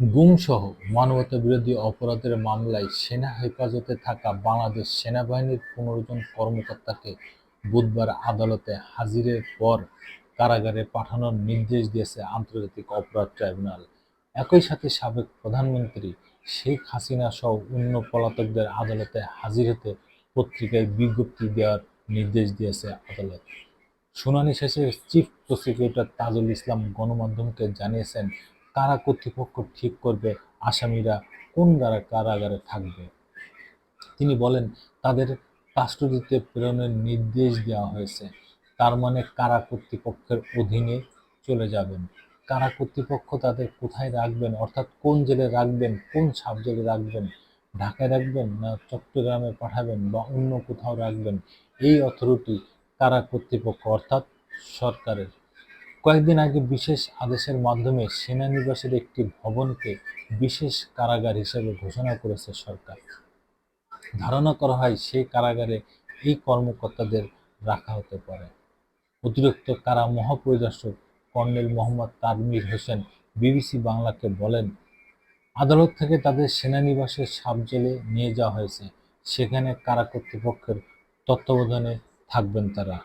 গুমসহ মানবতাবিরোধী অপরাধের মামলায় সেনা হেফাজতে থাকা বাংলাদেশ সেনাবাহিনীর পনেরো জন কর্মকর্তাকে বুধবার আদালতে হাজিরের পর কারাগারে পাঠানোর নির্দেশ দিয়েছে আন্তর্জাতিক অপরাধ ট্রাইব্যুনাল। একই সাথে সাবেক প্রধানমন্ত্রী শেখ হাসিনা সহ অন্য পলাতকদের আদালতে হাজির হতে পত্রিকায় বিজ্ঞপ্তি দেওয়ার নির্দেশ দিয়েছে আদালত। শুনানি শেষে চিফ প্রসিকিউটর তাজুল ইসলাম গণমাধ্যমকে জানিয়েছেন কারা কর্তৃপক্ষ ঠিক করবে? আসামিরা কোন দ্বারা কারাগারে থাকবে? তিনি বলেন, তাদের কাস্টডিতে প্রেরণের নির্দেশ দেওয়া হয়েছে। তার মানে কারা কর্তৃপক্ষের অধীনে চলে যাবেন? কারা কর্তৃপক্ষ তাদের কোথায় রাখবেন? অর্থাৎ কোন জেলে রাখবেন? কোন সাব জেলে রাখবেন? ঢাকায় রাখবেন না চট্টগ্রামে পাঠাবেন বা অন্য কোথাও রাখবেন? এই অথরিটি কারা কর্তৃপক্ষ, অর্থাৎ সরকারের। কয়েকদিন আগে বিশেষ আদেশের মাধ্যমে সেনানিবাসের একটি ভবনকে বিশেষ কারাগার হিসেবে ঘোষণা করেছে সরকার। ধারণা করা হয় সেই কারাগারে এই কর্মকর্তাদের রাখা হতে পারে। অতিরিক্ত কারা মহাপরিদর্শক কর্নেল মোহাম্মদ তানভীর হোসেন বিবিসি বাংলাকে বলেন, আদালত থেকে তাদের সেনানিবাসের সাব জেলে নিয়ে যাওয়া হয়েছে। সেখানে কারা কর্তৃপক্ষের তত্ত্বাবধানে থাকবেন তারা।